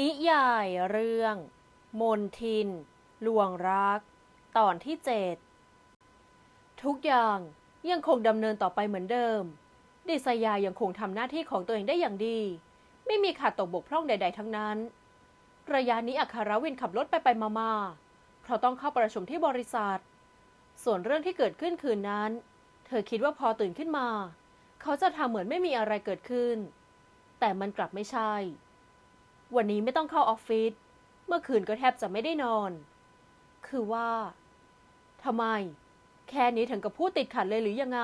นิยายเรื่อง มนทิน ลวงรัก ตอนที่เจ็ดทุกอย่างยังคงดำเนินต่อไปเหมือนเดิม ดิษยายังคงทำหน้าที่ของตัวเองได้อย่างดี ไม่มีขาดตกบกพร่องใด ๆ ทั้งนั้น ระยะนี้อัครวินขับรถไปไปมามาเพราะต้องเข้าประชุมที่บริษัท ส่วนเรื่องที่เกิดขึ้นคืนนั้น เธอคิดว่าพอตื่นขึ้นมา เขาจะทำเหมือนไม่มีอะไรเกิดขึ้น แต่มันกลับไม่ใช่ วันนี้ไม่ต้องเข้าออฟฟิศ เมื่อคืนก็แทบจะไม่ได้นอน คือว่า ทำไม แค่นี้ถึงกับพูดติดขัดเลยหรือยังไง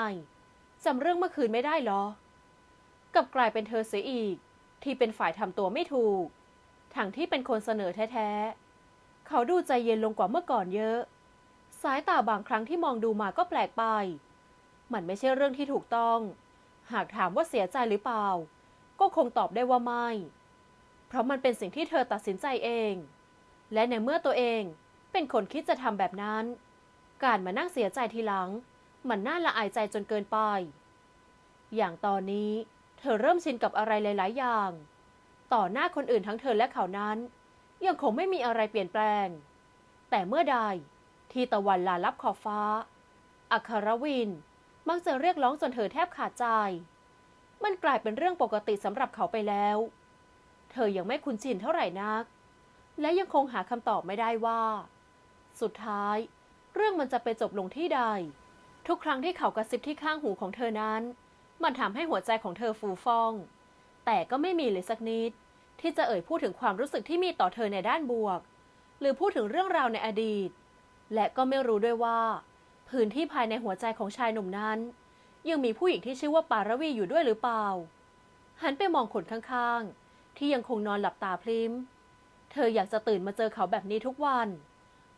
จำเรื่องเมื่อคืนไม่ได้เหรอ กับกลายเป็นเธอเสียอีก ที่เป็นฝ่ายทำตัวไม่ถูก ทั้งที่เป็นคนเสนอแท้ๆ เขาดูใจเย็นลงกว่าเมื่อก่อนเยอะ สายตาบางครั้งที่มองดูมาก็แปลกไป มันไม่ใช่เรื่องที่ถูกต้อง หากถามว่าเสียใจหรือเปล่า ก็คงตอบได้ว่าไม่ เพราะมันเป็นสิ่งที่เธอตัดสินใจเอง และในเมื่อตัวเองเป็นคนคิดจะทำแบบนั้น การมานั่งเสียใจทีหลัง มันน่าละอายใจจนเกินไป อย่างตอนนี้เธอเริ่มชินกับอะไรหลาย ๆ อย่าง ต่อหน้าคนอื่นทั้งเธอและเขานั้น ยังคงไม่มีอะไรเปลี่ยนแปลง แต่เมื่อใดที่ตะวันลาลับขอบฟ้า อัครวินมักจะเรียกร้องจนเธอแทบขาดใจ มันกลายเป็นเรื่องปกติสำหรับเขาไปแล้ว เธอยังไม่คุ้นชินเท่าไหร่นัก และยังคงหาคำตอบไม่ได้ว่า สุดท้าย เรื่องมันจะไปจบลงที่ใด ทุกครั้งที่เขากระซิบที่ข้างหูของเธอนั้น มันทำให้หัวใจของเธอฟูฟ่อง แต่ก็ไม่มีเลยสักนิด ที่จะเอ่ยพูดถึงความรู้สึกที่มีต่อเธอในด้านบวก หรือพูดถึงเรื่องราวในอดีต และก็ไม่รู้ด้วยว่า พื้นที่ภายในหัวใจของชายหนุ่มนั้น ยังมีผู้หญิงที่ชื่อว่าปารวีอยู่ด้วยหรือเปล่าหันไปมองคนข้างๆ ที่ยังคงนอนหลับตาพริมเธออยากจะตื่นมาเจอเขาแบบนี้ทุกวัน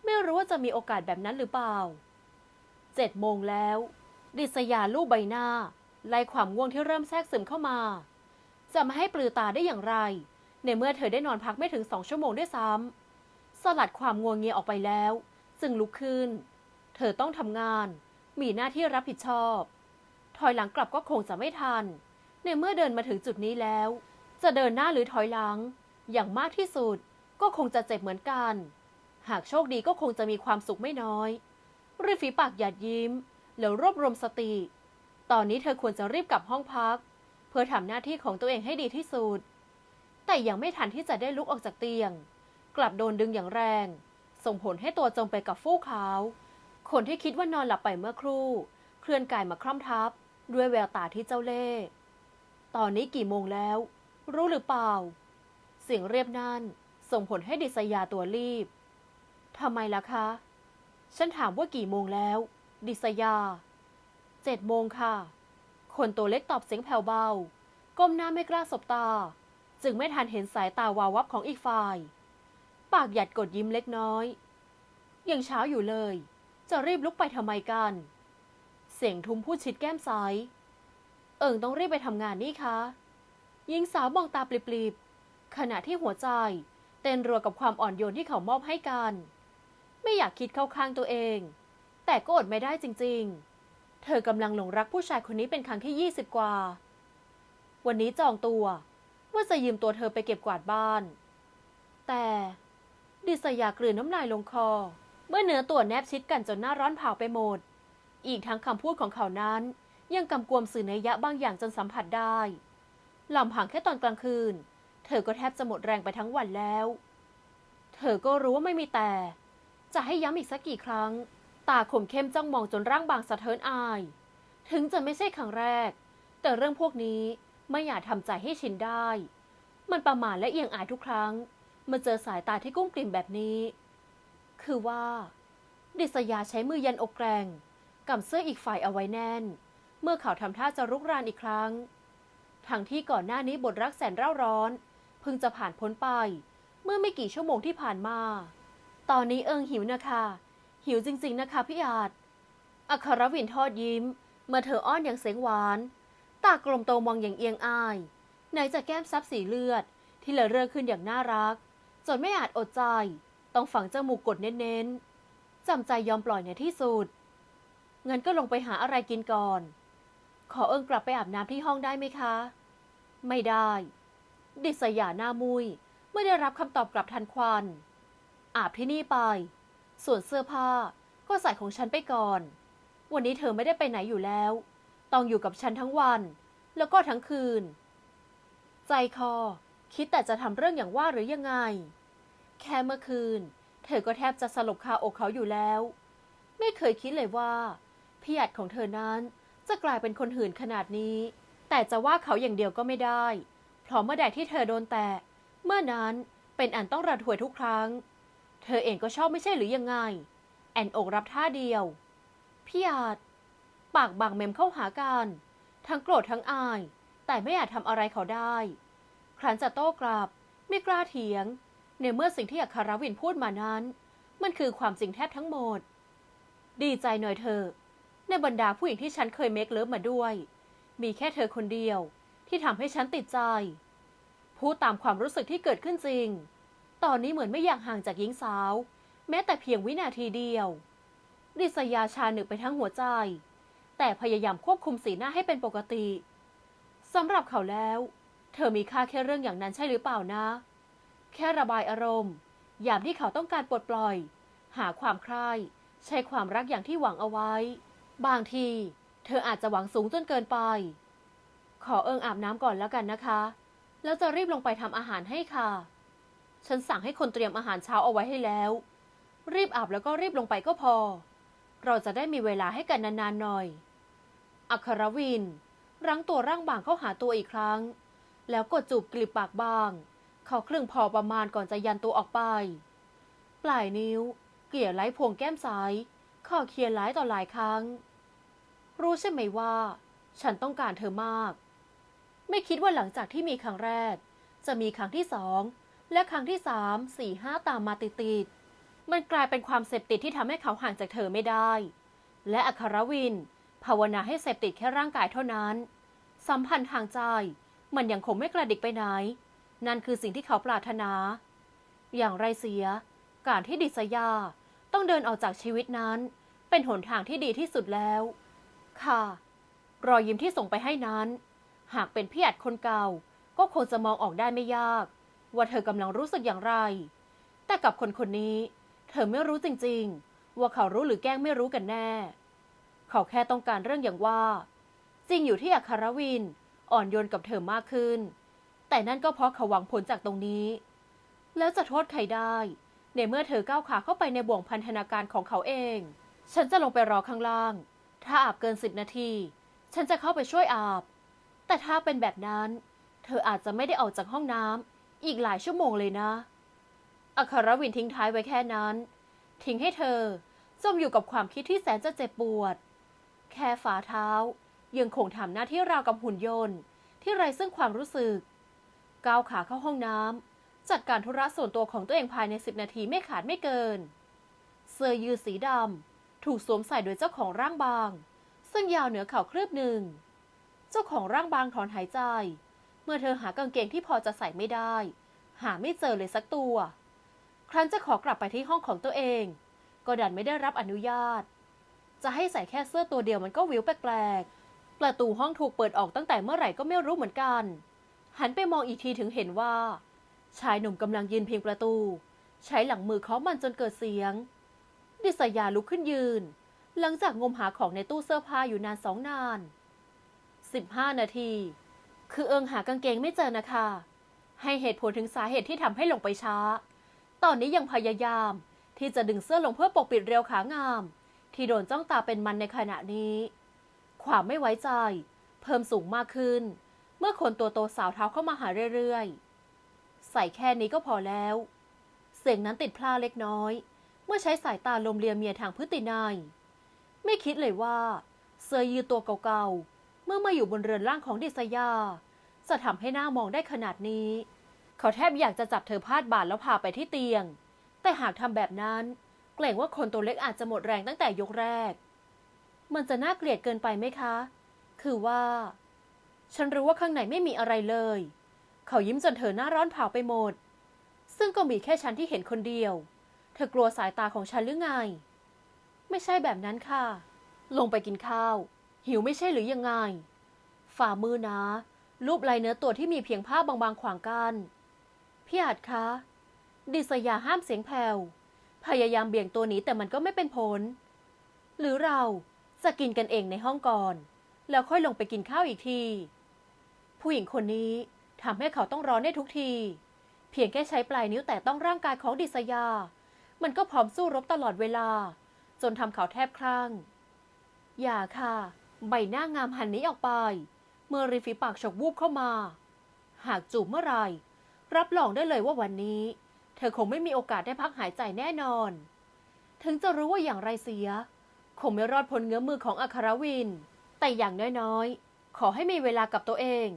ไม่รู้ว่าจะมีโอกาสแบบนั้นหรือเปล่าเจ็ดโมงแล้ว ดิษยาลูบใบหน้า ไล่ความง่วงที่เริ่มแทรกซึมเข้ามา จะมาให้ปลือตาได้อย่างไร ในเมื่อเธอได้นอนพักไม่ถึงสองชั่วโมงด้วยซ้ำสลัดความง่วงเงียออกไปแล้ว จึงลุกขึ้น เธอต้องทำงาน มีหน้าที่รับผิดชอบ ถอยหลังกลับก็คงจะไม่ทัน ในเมื่อเดินมาถึงจุดนี้แล้ว จะเดินหน้าหรือถอยหลัง อย่างมากที่สุดก็คงจะเจ็บเหมือนกัน หากโชคดีก็คงจะมีความสุขไม่น้อย ริฝีปากหยาดยิ้ม แล้วรวบรวมสติ ตอนนี้เธอควรจะรีบกลับห้องพัก เพื่อทำหน้าที่ของตัวเองให้ดีที่สุด แต่ยังไม่ทันที่จะได้ลุกออกจากเตียง กลับโดนดึงอย่างแรง ส่งผลให้ตัวจมไปกับฟูกขาว คนที่คิดว่านอนหลับไปเมื่อครู่ เคลื่อนกายมาคล่อมทับ ด้วยแววตาที่เจ้าเล่ห์ตอนนี้กี่โมงแล้ว รู้หรือเปล่า เสียงเรียบนั่นส่งผลให้ดิษยาตัวรีบ ทำไมล่ะคะ ฉันถามว่ากี่โมงแล้ว ดิษยา เจ็ดโมงค่ะ คนตัวเล็กตอบเสียงแผ่วเบา ก้มหน้าไม่กล้าสบตา จึงไม่ทันเห็นสายตาวาววับของอีกฝ่าย ปากหยัดกดยิ้มเล็กน้อย ยังเช้าอยู่เลย จะรีบลุกไปทำไมกัน เสียงทุ้มพูดชิดแก้มซ้าย เอิงต้องรีบไปทำงานนี่คะ หญิงสาวมองตาปลิบๆ ขณะที่หัวใจ เต้นรัวกับความอ่อนโยนที่เขามอบให้กัน ไม่อยากคิดเข้าข้างตัวเอง แต่ก็อดไม่ได้จริงๆ เธอกำลังหลงรักผู้ชายคนนี้เป็นครั้งที่ 20 กว่า วันนี้จองตัวว่าจะยืมตัวเธอไปเก็บกวาดบ้าน แต่ดิษยากลืนน้ำลายลงคอ เมื่อเนื้อตัวแนบชิดกันจนหน้าร้อนเผาไปหมด อีกทั้งคำพูดของเขานั้น ยังกำกวมสื่อในยยะบางอย่างจนสัมผัสได้ ลำพังแค่ตอนกลางคืน เธอก็แทบจะหมดแรงไปทั้งวันแล้ว เธอก็รู้ว่าไม่มีแต่ จะให้ย้ำอีกสักกี่ครั้ง ตาคมเข้มจ้องมองจนร่างบางสะเทินอาย ถึงจะไม่ใช่ครั้งแรก แต่เรื่องพวกนี้ไม่อยากทำใจให้ชินได้ มันประมาทและเอียงอายทุกครั้งเมื่อเจอสายตาที่กุ้งกลิ่มแบบนี้ คือว่า ดิษยาใช้มือยันอกแกรงกำเสื้ออีกฝ่ายเอาไว้แน่น เมื่อเขาทำท่าจะรุกรานอีกครั้ง ทั้งที่ก่อนหน้านี้บทรักแสนเร่าร้อนเพิ่งจะผ่านพ้นไป เมื่อไม่กี่ชั่วโมงที่ผ่านมา ตอนนี้เอิงหิวนะคะ หิวจริง ๆนะคะพี่อาจอัครวินทอดยิ้ม เมื่อเธออ้อนอย่างเสียงหวาน ตากลมโตมองอย่างเอียงอายไหนจะแก้มซับสีเลือด ที่เละเรื่อขึ้นอย่างน่ารัก จนไม่อาจอดใจ ต้องฝังจมูกกดเน้นๆจำใจยอมปล่อยในที่สุดงั้นก็ลงไปหาอะไรกินก่อน ขอเอิงกลับไปอาบน้ำที่ห้องได้ไหมคะ ไม่ได้ ดิษยาหน้ามุยเมื่อได้รับคำตอบกลับทันควัน อาบที่นี่ไป ส่วนเสื้อผ้าก็ใส่ของฉันไปก่อน วันนี้เธอไม่ได้ไปไหนอยู่แล้ว ต้องอยู่กับฉันทั้งวัน แล้วก็ทั้งคืน ใจคอ คิดแต่จะทำเรื่องอย่างว่าหรือยังไง แค่เมื่อคืน เธอก็แทบจะสลบคาอกเขาอยู่แล้ว ไม่เคยคิดเลยว่าพี่อัดของเธอนั้น จะกลายเป็นคนหื่นขนาดนี้ แต่จะว่าเขาอย่างเดียวก็ไม่ได้ เพราะเมื่อใดที่เธอโดนแตะ เมื่อนั้นเป็นอันต้องระถวยทุกครั้ง เธอเองก็ชอบไม่ใช่หรือยังไง แอนอกรับท่าเดียว พี่อาจ ปากบางเมมเข้าหากัน ทั้งโกรธทั้งอาย แต่ไม่อาจทำอะไรเขาได้ ครั้นจะโต้กลับ ไม่กล้าเถียง ในเมื่อสิ่งที่อัคารวินพูดมานั้น มันคือความจริงแทบทั้งหมด ดีใจหน่อยเธอะ ในบรรดาผู้หญิงที่ฉันเคยเมคเลิฟมาด้วย มีแค่เธอคนเดียว ที่ทำให้ฉันติดใจ พูดตามความรู้สึกที่เกิดขึ้นจริง ตอนนี้เหมือนไม่อยากห่างจากหญิงสาว แม้แต่เพียงวินาทีเดียวดิษยาชาหนึกไปทั้งหัวใจ แต่พยายามควบคุมสีหน้าให้เป็นปกติสำหรับเขาแล้ว เธอมีค่าแค่เรื่องอย่างนั้นใช่หรือเปล่านะ แค่ระบายอารมณ์ ยามที่เขาต้องการปลดปล่อย หาความใคร่ใช้ความรักอย่างที่หวังเอาไว้ บางที เธออาจจะหวังสูงจนเกินไป ขอเอิงอาบน้ำก่อนแล้วกันนะคะ แล้วจะรีบลงไปทำอาหารให้ค่ะ ฉันสั่งให้คนเตรียมอาหารเช้าเอาไว้ให้แล้ว รีบอาบแล้วก็รีบลงไปก็พอ เราจะได้มีเวลาให้กันนานๆหน่อย อัครวิน รั้งตัวร่างบางเข้าหาตัวอีกครั้ง แล้วกดจูบกลีบปากบาง เขาครึ่งพอประมาณก่อนจะยันตัวออกไป ปลายนิ้ว เกลี่ยไล้พวงแก้มซ้าย ข้อเคียนหลายต่อหลายครั้ง รู้ใช่ไหมว่า ฉันต้องการเธอมาก ไม่คิดว่าหลังจากที่มีครั้งแรก จะมีครั้งที่สองและครั้งที่สามสี่ห้าตามมาติดๆมันกลายเป็นความเสพติดที่ทำให้เขาห่างจากเธอไม่ได้ และอัครวิน ภาวนาให้เสพติดแค่ร่างกายเท่านั้น สัมพันธ์ทางใจ มันยังคงไม่กระดิกไปไหน นั่นคือสิ่งที่เขาปรารถนา อย่างไรเสีย การที่ดิษยา ต้องเดินออกจากชีวิตนั้น เป็นหนทางที่ดีที่สุดแล้ว ค่ะ รอยยิ้มที่ส่งไปให้นั้น หากเป็นพี่อัดคนเก่า ก็คงจะมองออกได้ไม่ยาก ว่าเธอกำลังรู้สึกอย่างไร แต่กับคนคนนี้ เธอไม่รู้จริง ๆ ว่าเขารู้หรือแกล้งไม่รู้กันแน่ เขาแค่ต้องการเรื่องอย่างว่า จริงอยู่ที่อัครวิน อ่อนโยนกับเธอมากขึ้น แต่นั่นก็เพราะเขาหวังผลจากตรงนี้ แล้วจะโทษใครได้ ในเมื่อเธอก้าวขาเข้าไปในบ่วงพันธนาการของเขาเอง ฉันจะลงไปรอข้างล่าง ถ้าอาบเกินสิบนาที ฉันจะเข้าไปช่วยอาบ แต่ถ้าเป็นแบบนั้น เธออาจจะไม่ได้ออกจากห้องน้ำอีกหลายชั่วโมงเลยนะ อัครวินทิ้งท้ายไว้แค่นั้น ทิ้งให้เธอจมอยู่กับความคิดที่แสนจะเจ็บปวด แค่ฝ่าเท้า ยังคงทำหน้าที่ราวกับหุ่นยนต์ ที่ไร้ซึ่งความรู้สึก ก้าวขาเข้าห้องน้ำ จัดการธุระส่วนตัวของตัวเองภายในสิบนาทีไม่ขาดไม่เกิน เสื้อยืดสีดำถูกสวมใส่โดยเจ้าของร่างบาง ซึ่งยาวเหนือเข่าครืบหนึ่ง เจ้าของร่างบางถอนหายใจ เมื่อเธอหากางเกงที่พอจะใส่ไม่ได้ หาไม่เจอเลยสักตัว ครั้นจะขอกลับไปที่ห้องของตัวเอง ก็ดันไม่ได้รับอนุญาต จะให้ใส่แค่เสื้อตัวเดียวมันก็วิวแปลกๆ ประตูห้องถูกเปิดออกตั้งแต่เมื่อไหร่ก็ไม่รู้เหมือนกัน หันไปมองอีกทีถึงเห็นว่า ชายหนุ่มกำลังยืนเพียงประตู ใช้หลังมือเคาะมันจนเกิดเสียง ดิษยาลุกขึ้นยืน หลังจากงมหาของในตู้เสื้อผ้าอยู่นานสองนานสิบห้านาที คือเอิงหากางเกงไม่เจอนะคะ ให้เหตุผลถึงสาเหตุที่ทำให้ลงไปช้า ตอนนี้ยังพยายามที่จะดึงเสื้อลงเพื่อปกปิดเรียวขางาม ที่โดนจ้องตาเป็นมันในขณะนี้ ความไม่ไว้ใจ เพิ่มสูงมากขึ้น เมื่อคนตัวโตสาวเท้าเข้ามาหาเรื่อยๆ ใส่แค่นี้ก็พอแล้ว เสียงนั้นติดพลาเล็กน้อย เมื่อใช้สายตาลมเลียเมียทางพฤตินัยไม่คิดเลยว่าเสื้อยืดตัวเก่าๆ เมื่อมาอยู่บนเรือนร่างของดิษยา จะทำให้หน้ามองได้ขนาดนี้ เขาแทบอยากจะจับเธอพาดบ่าแล้วพาไปที่เตียง แต่หากทำแบบนั้น เกรงว่าคนตัวเล็กอาจจะหมดแรงตั้งแต่ยกแรก มันจะน่าเกลียดเกินไปไหมคะ คือว่า ฉันรู้ว่าข้างในไม่มีอะไรเลย เขายิ้มจนเธอหน้าร้อนเผาไปหมด ซึ่งก็มีแค่ฉันที่เห็นคนเดียว เธอกลัวสายตาของฉันหรือไง ไม่ใช่แบบนั้นค่ะ ลงไปกินข้าว หิวไม่ใช่หรือยังไง ฝ่ามือนะรูปลายเนื้อตัวที่มีเพียงผ้าบางๆขวางกันพพี่อาจคะ ดิสยาห้ามเสียงแผ่ว พยายามเบี่ยงตัวหนีแต่มันก็ไม่เป็นผล หรือเราจะกินกันเองในห้องก่อน แล้วค่อยลงไปกินข้าวอีกที ผู้หญิงคนนี้ ทำให้เขาต้องร้อนได้ทุกที เพียงแค่ใช้ปลายนิ้วแต่ต้องร่างกายของดิสยา มันก็พร้อมสู้รบตลอดเวลา จนทำเขาแทบคลั่ง อย่าค่ะ ใบหน้างามหันนี้ออกไป เมื่อริมฝีปากฉกวูบเข้ามา หากจูบเมื่อไหรรับรองได้เลยว่าวันนี้ เธอคงไม่มีโอกาสได้พักหายใจแน่นอน ถึงจะรู้ว่าอย่างไรเสีย คงไม่รอดพ้นเงื้อมือของอัครวิน แต่อย่างน้อยๆ ขอให้มีเวลากับตัวเอง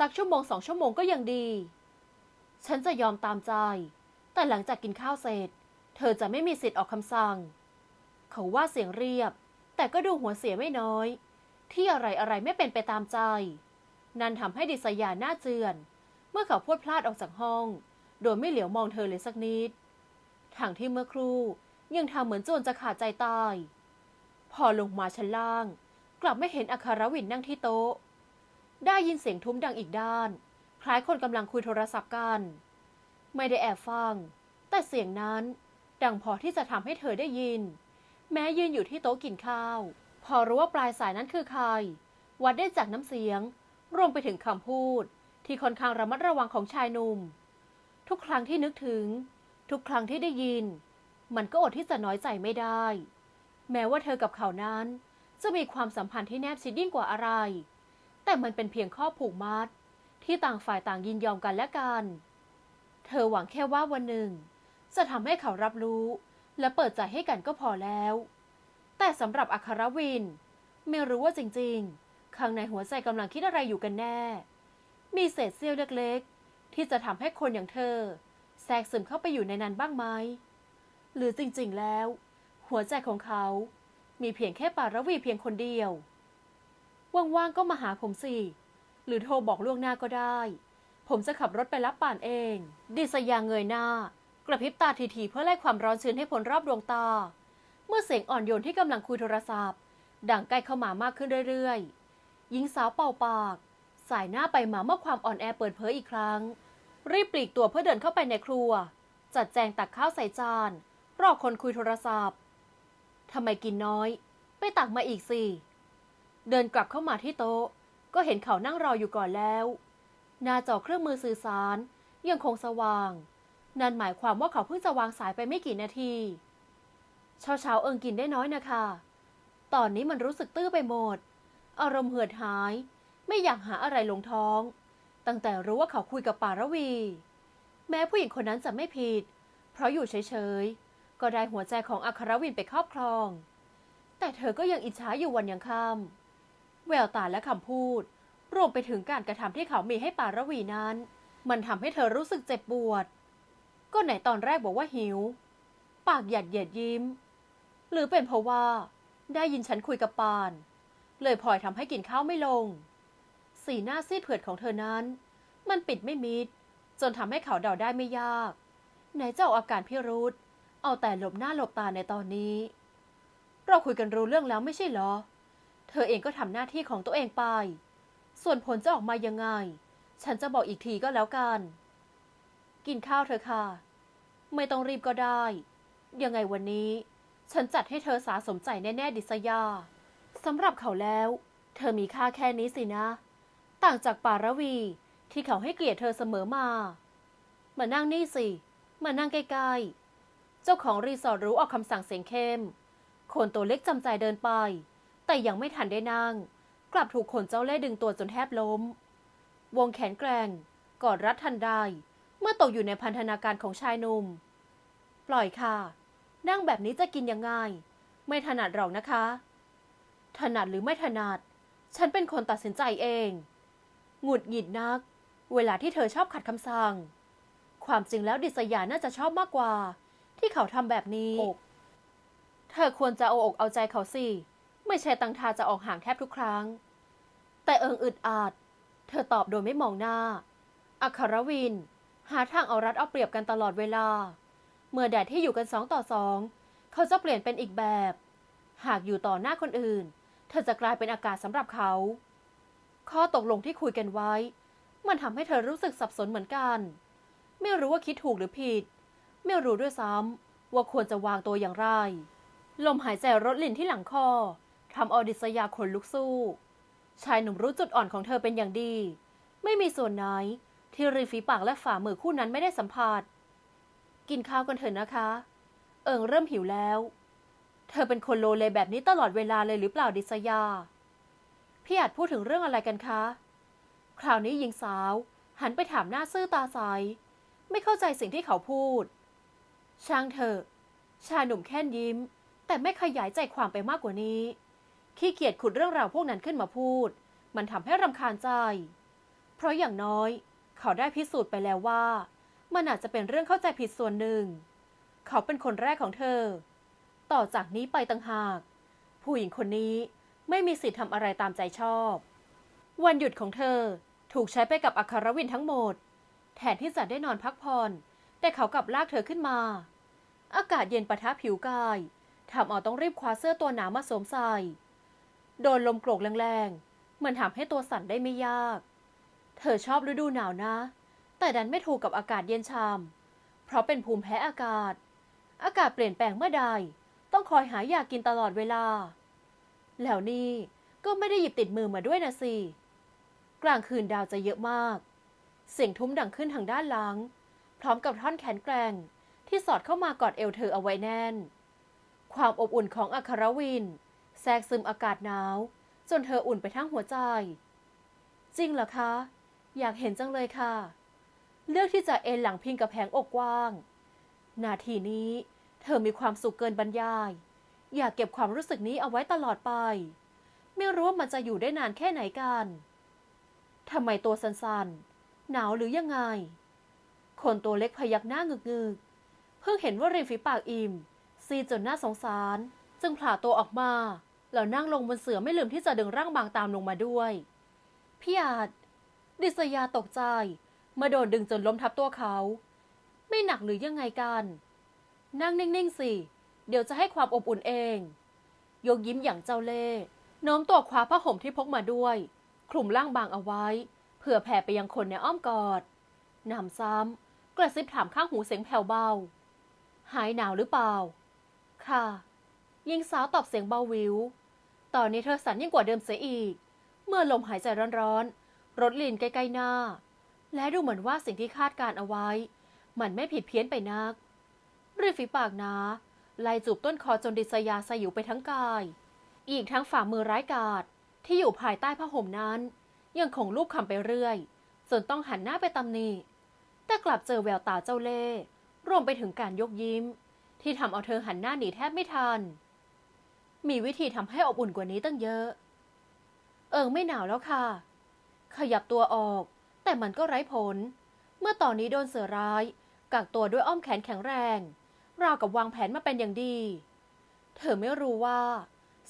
สักชั่วโมงสองชั่วโมงก็ยังดี ฉันจะยอมตามใจ แต่หลังจากกินข้าวเสร็จ เธอจะไม่มีสิทธิ์ออกคำสั่ง เขาว่าเสียงเรียบ แต่ก็ดูหัวเสียไม่น้อย ที่อะไรอะไรไม่เป็นไปตามใจ นั่นทำให้ดิสยาหน้าเจือน เมื่อเขาพูดพลาดออกจากห้อง โดยไม่เหลียวมองเธอเลยสักนิดทางที่เมื่อครู่ยังทำเหมือนโจรจะขาดใจตาย พอลงมาชั้นล่าง กลับไม่เห็นอัครวินนั่งที่โต๊ะ ได้ยินเสียงทุ้มดังอีกด้าน คล้ายคนกำลังคุยโทรศัพท์กัน ไม่ได้แอบฟัง แต่เสียงนั้นดังพอที่จะทำให้เธอได้ยิน แม้ยืนอยู่ที่โต๊ะกินข้าว พอรู้ว่าปลายสายนั้นคือใคร วัดได้จากน้ำเสียง รวมไปถึงคำพูด ที่ค่อนข้างระมัดระวังของชายหนุ่ม ทุกครั้งที่นึกถึง ทุกครั้งที่ได้ยิน มันก็อดที่จะน้อยใจไม่ได้ แม้ว่าเธอกับเขานั้น จะมีความสัมพันธ์ที่แนบชิดยิ่งกว่าอะไร แต่มันเป็นเพียงข้อผูกมัดที่ต่างฝ่ายต่างยินยอมกันและกัน เธอหวังแค่ว่าวันหนึ่ง จะทำให้เขารับรู้ และเปิดใจให้กันก็พอแล้ว แต่สำหรับอัครวิน ไม่รู้ว่าจริงๆ ข้างในหัวใจกำลังคิดอะไรอยู่กันแน่ มีเศษเสี้ยวเล็กๆ ที่จะทำให้คนอย่างเธอ แทรกซึมเข้าไปอยู่ในนั้นบ้างไหม หรือจริงๆแล้ว หัวใจของเขา มีเพียงแค่ปารวีเพียงคนเดียว ว่างๆก็มาหาผมสิ หรือโทรบอกล่วงหน้าก็ได้ ผมจะขับรถไปรับป่านเอง ดิสยาเงยหน้า กระพริบตาทีๆเพื่อไล่ความร้อนชื้นให้พ้นรอบดวงตา เมื่อเสียงอ่อนโยนที่กำลังคุยโทรศัพท์ ดังใกล้เข้ามามากขึ้นเรื่อยๆ หญิงสาวเป่าปาก สายหน้าไปมาเมื่อความอ่อนแอเปิดเผยอีกครั้ง รีบปลีกตัวเพื่อเดินเข้าไปในครัว จัดแจงตักข้าวใส่จานรอคนคุยโทรศัพท์ทำไมกินน้อย ไปตักมาอีกสิ เดินกลับเข้ามาที่โต๊ะ ก็เห็นเขานั่งรออยู่ก่อนแล้ว หน้าจอเครื่องมือสื่อสารยังคงสว่าง นั่นหมายความว่าเขาเพิ่งจะวางสายไปไม่กี่นาที เช้าเช้าๆเอิงกินได้น้อยนะคะ ตอนนี้มันรู้สึกตื้อไปหมด อารมณ์เหือดหาย ไม่อยากหาอะไรลงท้อง ตั้งแต่รู้ว่าเขาคุยกับปารวี แม้ผู้หญิงคนนั้นจะไม่ผิด เพราะอยู่เฉยๆ ก็ได้หัวใจของอัครวินไปครอบครอง แต่เธอก็ยังอิจฉาอยู่วันยังค่ำ แววตาและคำพูด รวมไปถึงการกระทำที่เขามีให้ปารวีนั้น มันทำให้เธอรู้สึกเจ็บปวด ก็ไหนตอนแรกบอกว่าหิว ปากหยัดเหยียดยิ้ม หรือเป็นเพราะว่า ได้ยินฉันคุยกับปาน เลยพลอยทำให้กินข้าวไม่ลง สีหน้าซีดเผือดของเธอนั้น มันปิดไม่มิด จนทำให้เขาเดาได้ไม่ยาก ไหนเจ้าอาการพิรุษเอาแต่หลบหน้าหลบตาในตอนนี้ เราคุยกันรู้เรื่องแล้วไม่ใช่เหรอ เธอเองก็ทำหน้าที่ของตัวเองไป ส่วนผลจะออกมายังไง ฉันจะบอกอีกทีก็แล้วกัน กินข้าวเธอค่ะ ไม่ต้องรีบก็ได้ ยังไงวันนี้ ฉันจัดให้เธอสาสมใจแน่ๆดิสยาสำหรับเขาแล้ว เธอมีค่าแค่นี้สินะ ต่างจากปารวีที่เขาให้เกียรติเธอเสมอมา มานั่งนี่สิ มานั่งใกล้ๆ เจ้าของรีสอร์ทรู้ออกคำสั่งเสียงเข้ม คนตัวเล็กจำใจเดินไป แต่ยังไม่ทันได้นั่ง กลับถูกคนเจ้าเล่ห์ดึงตัวจนแทบล้ม วงแขนแกร่งกอดรัดทันใดเมื่อตกอยู่ในพันธนาการของชายหนุ่ม ปล่อยค่ะ นั่งแบบนี้จะกินยังไง ไม่ถนัดหรอกนะคะ ถนัดหรือไม่ถนัด ฉันเป็นคนตัดสินใจเอง หงุดหงิดนัก เวลาที่เธอชอบขัดคำสั่ง ความจริงแล้วดิษยาน่าจะชอบมากกว่า ที่เขาทำแบบนี้ เธอควรจะเอาอกเอาใจเขาสิ ไม่ใช่ตังทาจะออกห่างแทบทุกครั้ง แต่เอิงอึดอัดเธอตอบโดยไม่มองหน้า อัครวิน หาทางเอารัดเอาเปรียบกันตลอดเวลา เมื่อแดดที่อยู่กันสองต่อสอง เขาจะเปลี่ยนเป็นอีกแบบ หากอยู่ต่อหน้าคนอื่น เธอจะกลายเป็นอากาศสำหรับเขา ข้อตกลงที่คุยกันไว้ มันทำให้เธอรู้สึกสับสนเหมือนกัน ไม่รู้ว่าคิดถูกหรือผิด ไม่รู้ด้วยซ้ำว่าควรจะวางตัวอย่างไร ลมหายใจรดลิ่นที่หลังคอ ทำเอาดิษยาขนลุกสู้ ชายหนุ่มรู้จุดอ่อนของเธอเป็นอย่างดี ไม่มีส่วนไหน ที่ริมฝีปากและฝ่ามือคู่นั้นไม่ได้สัมผัส กินข้าวกันเถอะนะคะ เอิงเริ่มหิวแล้ว เธอเป็นคนโลเลแบบนี้ตลอดเวลาเลยหรือเปล่าดิษยา พี่อาจพูดถึงเรื่องอะไรกันคะ คราวนี้หญิงสาว หันไปถามหน้าซื่อตาใสไม่เข้าใจสิ่งที่เขาพูด ช่างเถอะ ชายหนุ่มแค่นยิ้ม แต่ไม่ขยายใจความไปมากกว่านี้ ขี้เกียจขุดเรื่องราวพวกนั้นขึ้นมาพูด มันทำให้รำคาญใจ เพราะอย่างน้อย เขาได้พิสูจน์ไปแล้วว่า มันอาจจะเป็นเรื่องเข้าใจผิดส่วนหนึ่ง เขาเป็นคนแรกของเธอ ต่อจากนี้ไปต่างหาก ผู้หญิงคนนี้ไม่มีสิทธิ์ทำอะไรตามใจชอบ วันหยุดของเธอถูกใช้ไปกับอัครวินทั้งหมด แทนที่จะได้นอนพักผ่อน แต่เขากลับลากเธอขึ้นมา อากาศเย็นปะทะผิวกายทำเอาต้องรีบคว้าเสื้อตัวหนามาสวมใส่ โดนลมโกรกแรงๆ เหมันทำให้ตัวสั่นได้ไม่ยาก เธอชอบฤดูหนาวนะ แต่ดันไม่ถูกกับอากาศเย็นชามเพราะเป็นภูมิแพ้อากาศ อากาศเปลี่ยนแปลงเมื่อใด ต้องคอยหายากินตลอดเวลา แล้วนี่ก็ไม่ได้หยิบติดมือมาด้วยนะสิ กลางคืนดาวจะเยอะมาก เสียงทุ้มดังขึ้นทางด้านหลัง พร้อมกับท่อนแขนแกร่งที่สอดเข้ามากอดเอวเธอเอาไว้แน่น ความอบอุ่นของอัครวิน แทรกซึมอากาศหนาว จนเธออุ่นไปทั้งหัวใจ จริงเหรอคะ อยากเห็นจังเลยค่ะ เลือกที่จะเอนหลังพิงกับแผงอกกว้าง นาทีนี้ เธอมีความสุขเกินบรรยาย อยากเก็บความรู้สึกนี้เอาไว้ตลอดไป ไม่รู้ว่ามันจะอยู่ได้นานแค่ไหนกันทำไมตัวสันๆ หนาวหรือยังไง คนตัวเล็กพยักหน้างึกๆเพิ่งเห็นว่าริมฝีปากอิ่ม ซีดจนน่าสงสาร จึงผลาตัวออกมา แล้วนั่งลงบนเสื่อไม่ลืมที่จะดึงร่างบางตามลงมาด้วยพี่อาจดิษยาตกใจ เมื่อโดนดึงจนล้มทับตัวเขา ไม่หนักหรือยังไงกัน นั่งนิ่งๆสิ เดี๋ยวจะให้ความอบอุ่นเองยกยิ้มอย่างเจ้าเล่ห์โน้มตัวคว้าผ้าห่มที่พกมาด้วย คลุมร่างบางเอาไว้เพื่อแผ่ไปยังคนในอ้อมกอดนำซ้ำกระซิบถามข้างหูเสียงแผ่วเบา หายหนาวหรือเปล่า ค่ะยิงสาวตอบเสียงเบาวิว ตอนนี้เธอสั่นยิ่งกว่าเดิมเสียอีก เมื่อลมหายใจร้อนๆ รถลินใกล้ๆหน้า และดูเหมือนว่าสิ่งที่คาดการเอาไว้ มันไม่ผิดเพี้ยนไปนักริมฝีปากนาไล่จูบต้นคอจนดิษยาสยิวไปทั้งกาย อีกทั้งฝ่ามือร้ายกาจที่อยู่ภายใต้ผ้าห่มนั้น ยังคงลูบคำไปเรื่อย จนต้องหันหน้าไปตำหนิแต่กลับเจอแววตาเจ้าเล่ห์รวมไปถึงการยกยิ้ม ที่ทำเอาเธอหันหน้าหนีแทบไม่ทัน มีวิธีทำให้อบอุ่นกว่านี้ตั้งเยอะ เอิงไม่หนาวแล้วค่ะ ขยับตัวออก แต่มันก็ไร้ผล เมื่อตอนนี้โดนเสือร้ายกักตัวด้วยอ้อมแขนแข็งแรง ราวกับวางแผนมาเป็นอย่างดี เธอไม่รู้ว่า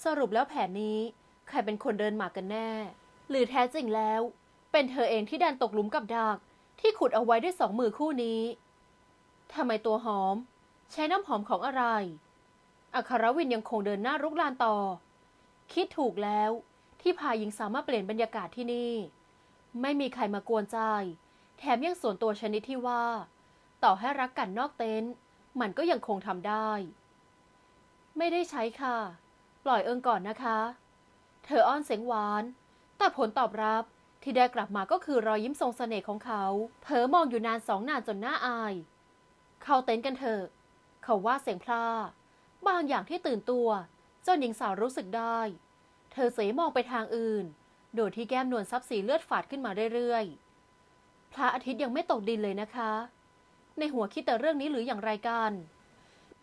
สรุปแล้วแผนนี้ใครเป็นคนเดินหมากกันแน่ หรือแท้จริงแล้ว เป็นเธอเองที่ดันตกหลุมกับดักที่ขุดเอาไว้ด้วยสองมือคู่นี้ทำไมตัวหอม ใช้น้ำหอมของอะไร อัครวินยังคงเดินหน้ารุกลานต่อ คิดถูกแล้วที่พาหญิงสามารถเปลี่ยนบรรยากาศที่นี่ ไม่มีใครมากวนใจ แถมยังส่วนตัวชนิดที่ว่า ต่อให้รักกันนอกเต็นท์มันก็ยังคงทำได้ ไม่ได้ใช้ค่ะ ปล่อยเอิงก่อนนะคะ เธออ้อนเสียงหวาน แต่ผลตอบรับที่ได้กลับมาก็คือรอยยิ้มทรงเสน่ห์ของเขา เผลอมองอยู่นานสองนานจนหน้าอาย เข้าเต็นท์กันเถอะ เขาว่าเสียงพล่า บางอย่างที่ตื่นตัว จนหญิงสาวรู้สึกได้ เธอเสยมองไปทางอื่น โดยที่แก้มนวลซับสีเลือดฝาดขึ้นมาเรื่อยๆ พระอาทิตย์ยังไม่ตกดินเลยนะคะ ในหัวคิดแต่เรื่องนี้หรืออย่างไรกัน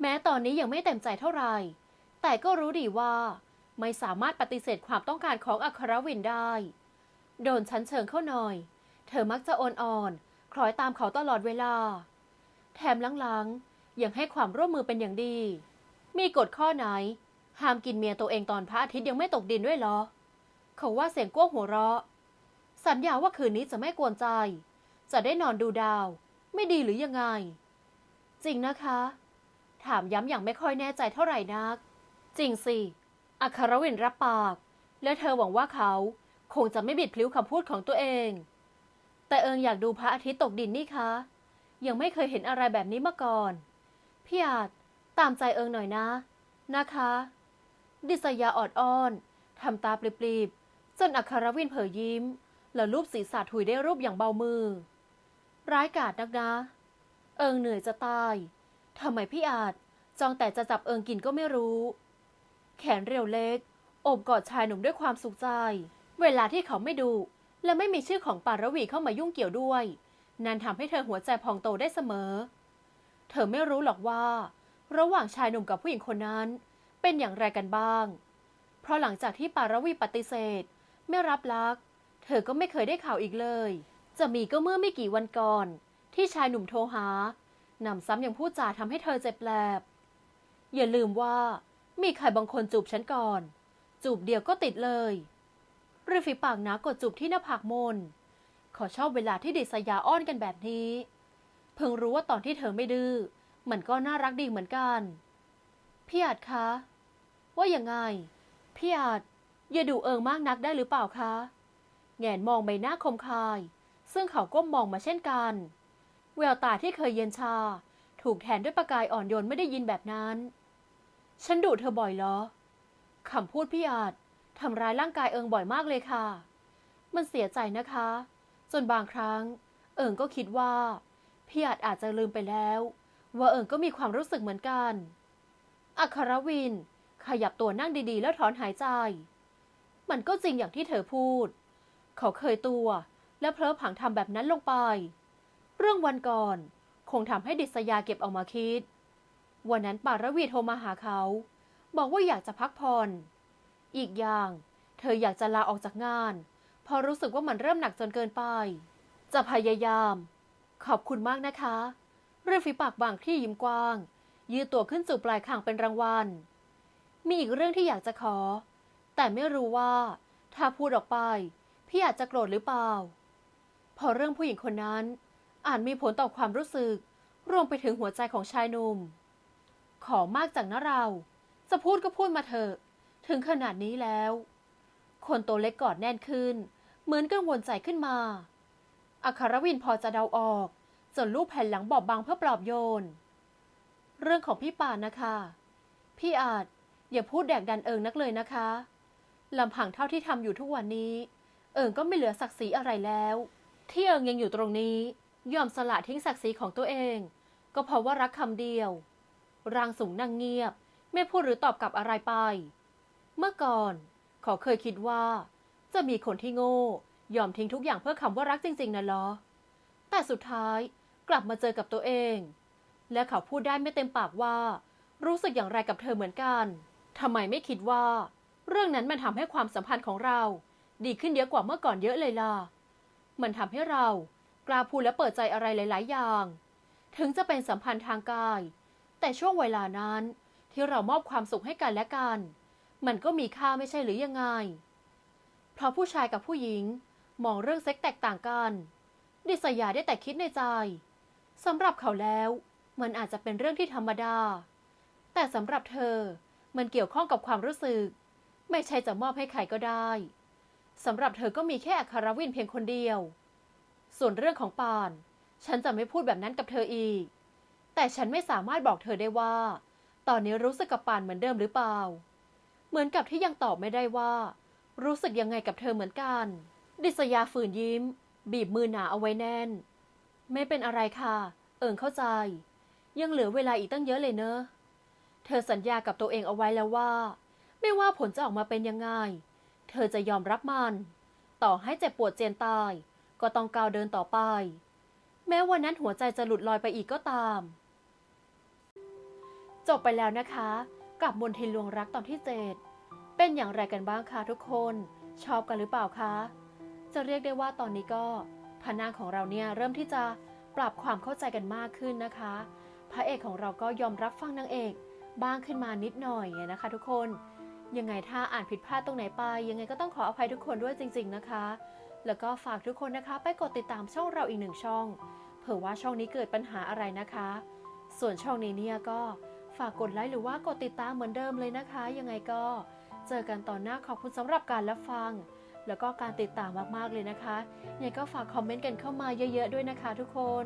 แม้ตอนนี้ยังไม่เต็มใจเท่าไหร่ แต่ก็รู้ดีว่า ไม่สามารถปฏิเสธความต้องการของอัครวินได้ โดนชั้นเชิงเข้าหน่อย เธอมักจะอ่อนอ่อนคล้อยตามเขาตลอดเวลา แถมหลังๆ ยังให้ความร่วมมือเป็นอย่างดี มีกฎข้อไหน ห้ามกินเมียตัวเองตอนพระอาทิตย์ยังไม่ตกดินด้วยเหรอ เขาว่าเสียงก้วงหัวเราะ สัญญาว่าคืนนี้จะไม่กวนใจ จะได้นอนดูดาว ไม่ดีหรือยังไง จริงนะคะ ถามย้ำอย่างไม่ค่อยแน่ใจเท่าไหร่นัก จริงสิ อัครวินรับปาก และเธอหวังว่าเขาคงจะไม่บิดพลิ้วคำพูดของตัวเอง แต่เอิงอยากดูพระอาทิตย์ตกดินนี่คะ ยังไม่เคยเห็นอะไรแบบนี้มาก่อน พี่อาจ ตามใจเอิงหน่อยนะ นะคะ ดิษยาออดอ้อนทำตาปลิบๆจนอัครวินเผยยิ้ม แล้วรูปศีรษะถุยได้รูปอย่างเบามือ ร้ายกาจนักนะ เอิงเหนื่อยจะตายทำไมพี่อาจจองแต่จะจับเอิงกินก็ไม่รู้ แขนเรียวเล็กโอบกอดชายหนุ่มด้วยความสุขใจ เวลาที่เขาไม่ดูและไม่มีชื่อของปารวีเข้ามายุ่งเกี่ยวด้วย นั่นทำให้เธอหัวใจพองโตได้เสมอ เธอไม่รู้หรอกว่า ระหว่างชายหนุ่มกับผู้หญิงคนนั้น เป็นอย่างไรกันบ้าง เพราะหลังจากที่ปารวีปฏิเสธ ไม่รับรัก เธอก็ไม่เคยได้ข่าวอีกเลย จะมีก็เมื่อไม่กี่วันก่อน ที่ชายหนุ่มโทรหานำซ้ำยังพูดจาทำให้เธอเจ็บแปลบ อย่าลืมว่า มีใครบางคนจูบฉันก่อน จูบเดียวก็ติดเลยริฝีปากหนากดจูบที่หน้าผากมน ขอชอบเวลาที่ดิษยาอ้อนกันแบบนี้ เพิ่งรู้ว่าตอนที่เธอไม่ดื้อ มันก็น่ารักดีเหมือนกัน พี่อาจคะ ว่าอยังไง พี่อาจอย่าดูเอิงมากนักได้หรือเปล่าคะ แงนมองใบหน้าคมคาย ซึ่งเขาก้มมองมาเช่นกัน แววตาที่เคยเย็นชา ถูกแทนด้วยประกายอ่อนโยนไม่ได้ยินแบบนั้น ฉันดุเธอบ่อยเหรอคำพูดพี่อาจทำร้ายร่างกายเอิงบ่อยมากเลยค่ะ มันเสียใจนะคะ จนบางครั้ง เอิงก็คิดว่า พี่อาจอาจจะลืมไปแล้ว ว่าเอิงก็มีความรู้สึกเหมือนกัน อัครวิน ขยับตัวนั่งดีๆ แล้วถอนหายใจ มันก็จริงอย่างที่เธอพูด เขาเคยตัว และเพลอผังทำแบบนั้นลงไป เรื่องวันก่อน คงทำให้ดิษยาเก็บเอามาคิด วันนั้นปารวีโทรมาหาเขา บอกว่าอยากจะพักผ่อน อีกอย่าง เธออยากจะลาออกจากงานเพราะรู้สึกว่ามันเริ่มหนักจนเกินไป จะพยายาม ขอบคุณมากนะคะ เรื่องฝีปากบางที่ยิ้มกว้าง ยืดตัวขึ้นสู่ปลายคางเป็นรางวัล มีอีกเรื่องที่อยากจะขอ แต่ไม่รู้ว่า ถ้าพูดออกไป พี่อาจจะโกรธหรือเปล่า พอเรื่องผู้หญิงคนนั้น อาจมีผลต่อความรู้สึก รวมไปถึงหัวใจของชายหนุ่ม ขอมากจากนะเรา จะพูดก็พูดมาเถอะ ถึงขนาดนี้แล้ว คนตัวเล็กกอดแน่นขึ้น เหมือนกังวลใจขึ้นมา อัครวินพอจะเดาออก จนลูบแผ่นหลังบอบบางเพื่อปลอบโยน เรื่องของพี่ป่านนะคะ พี่อาจอย่าพูดแดกดันเอิงนักเลยนะคะลำพังเท่าที่ทำอยู่ทุกวันนี้ เอิงก็ไม่เหลือศักดิ์ศรีอะไรแล้ว ที่เอิงยังอยู่ตรงนี้ ยอมสละทิ้งศักดิ์ศรีของตัวเอง ก็เพราะว่ารักคำเดียวร่างสูงนั่งเงียบ ไม่พูดหรือตอบกลับอะไรไป เมื่อก่อนขาเคยคิดว่า จะมีคนที่โง่ ยอมทิ้งทุกอย่างเพื่อคำว่ารักจริง ๆนะเหรอแต่สุดท้าย กลับมาเจอกับตัวเอง และเขาพูดได้ไม่เต็มปากว่า รู้สึกอย่างไรกับเธอเหมือนกันทำไมไม่คิดว่า เรื่องนั้นมันทำให้ความสัมพันธ์ของเรา ดีขึ้นเยอะกว่าเมื่อก่อนเยอะเลยล่ะ มันทำให้เรากล้าพูดและเปิดใจอะไรหลาย ๆ อย่าง ถึงจะเป็นสัมพันธ์ทางกาย แต่ช่วงเวลานั้นที่เรามอบความสุขให้กันและกัน มันก็มีค่าไม่ใช่หรือยังไง เพราะผู้ชายกับผู้หญิงมองเรื่องเซ็กแตกต่างกัน ดิษยาได้แต่คิดในใจ สำหรับเขาแล้ว มันอาจจะเป็นเรื่องที่ธรรมดา แต่สำหรับเธอ มันเกี่ยวข้องกับความรู้สึก ไม่ใช่จะมอบให้ใครก็ได้สำหรับเธอก็มีแค่อัครวินเพียงคนเดียว ส่วนเรื่องของปาน ฉันจะไม่พูดแบบนั้นกับเธออีก แต่ฉันไม่สามารถบอกเธอได้ว่า ตอนนี้รู้สึกกับปานเหมือนเดิมหรือเปล่า เหมือนกับที่ยังตอบไม่ได้ว่า รู้สึกยังไงกับเธอเหมือนกัน ดิษยาฝืนยิ้ม บีบมือหนาเอาไว้แน่น ไม่เป็นอะไรค่ะ เอิงเข้าใจ ยังเหลือเวลาอีกตั้งเยอะเลยเนอะเธอสัญญากับตัวเองเอาไว้แล้วว่า ไม่ว่าผลจะออกมาเป็นยังไง เธอจะยอมรับมัน ต่อให้เจ็บปวดเจียนตาย ก็ต้องก้าวเดินต่อไป แม้วันนั้นหัวใจจะหลุดลอยไปอีกก็ตาม จบไปแล้วนะคะ กับมนทินลวงรักตอนที่เจ็ดเป็นอย่างไรกันบ้างคะทุกคน ชอบกันหรือเปล่าคะ จะเรียกได้ว่าตอนนี้ก็ พระนางของเราเนี่ยเริ่มที่จะปรับความเข้าใจกันมากขึ้นนะคะ พระเอกของเราก็ยอมรับฟังนางเอกบ้างขึ้นมานิดหน่อยนะคะ ทุกคนยังไงถ้าอ่านผิดพลาดตรงไหนไป ยังไงก็ต้องขออภัยทุกคนด้วยจริง ๆนะคะ แล้วก็ฝากทุกคนนะคะ ไปกดติดตามช่องเราอีกหนึ่งช่อง เผื่อว่าช่องนี้เกิดปัญหาอะไรนะคะ ส่วนช่องนี้เนี่ยก็ฝากกดไลค์หรือว่ากดติดตามเหมือนเดิมเลยนะคะ ยังไงก็เจอกันตอนหน้าขอบคุณสำหรับการรับฟัง แล้วก็การติดตามมากๆเลยนะคะยังไงก็ฝากคอมเมนต์กันเข้ามาเยอะ ๆ ด้วยนะคะทุกคน